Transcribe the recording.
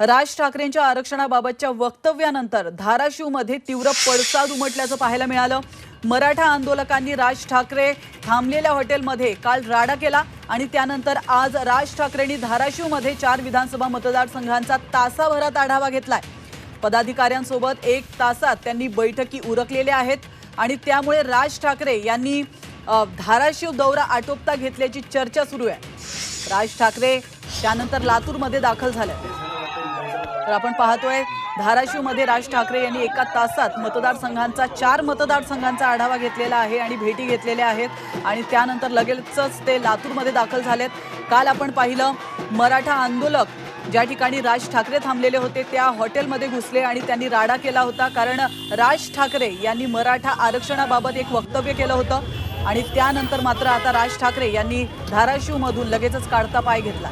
राज ठाकरेंच्या आरक्षणाबाबतच्या वक्तव्यानंतर धाराशिवमध्ये तीव्र पडसाद उमटल्याचं पाहायला मिळालं. मराठा आंदोलकांनी राज ठाकरे थांबलेल्या हॉटेलमध्ये काल राडा केला आणि त्यानंतर आज राज ठाकरेंनी धाराशिवमध्ये चार विधानसभा मतदारसंघांचा तासाभरात आढावा घेतलाय. पदाधिकाऱ्यांसोबत एक तासात त्यांनी बैठकी उरकलेल्या आहेत आणि त्यामुळे राज ठाकरे यांनी धाराशिव दौरा आटोपता घेतल्याची चर्चा सुरू आहे. राज ठाकरे त्यानंतर लातूरमध्ये दाखल झाले. तर आपण पाहतोय धाराशिवमध्ये राज ठाकरे यांनी एका तासात मतदारसंघांचा चार मतदारसंघांचा आढावा घेतलेला आहे आणि भेटी घेतलेल्या आहेत. आणि त्यानंतर लगेचच ते लातूरमध्ये दाखल झालेत. काल आपण पाहिलं मराठा आंदोलक ज्या ठिकाणी राज ठाकरे थांबलेले होते त्या हॉटेलमध्ये घुसले आणि त्यांनी राडा केला होता. कारण राज ठाकरे यांनी मराठा आरक्षणाबाबत एक वक्तव्य केलं होतं. आणि त्यानंतर मात्र आता राज ठाकरे यांनी धाराशिवमधून लगेचच काढता पाय घेतला.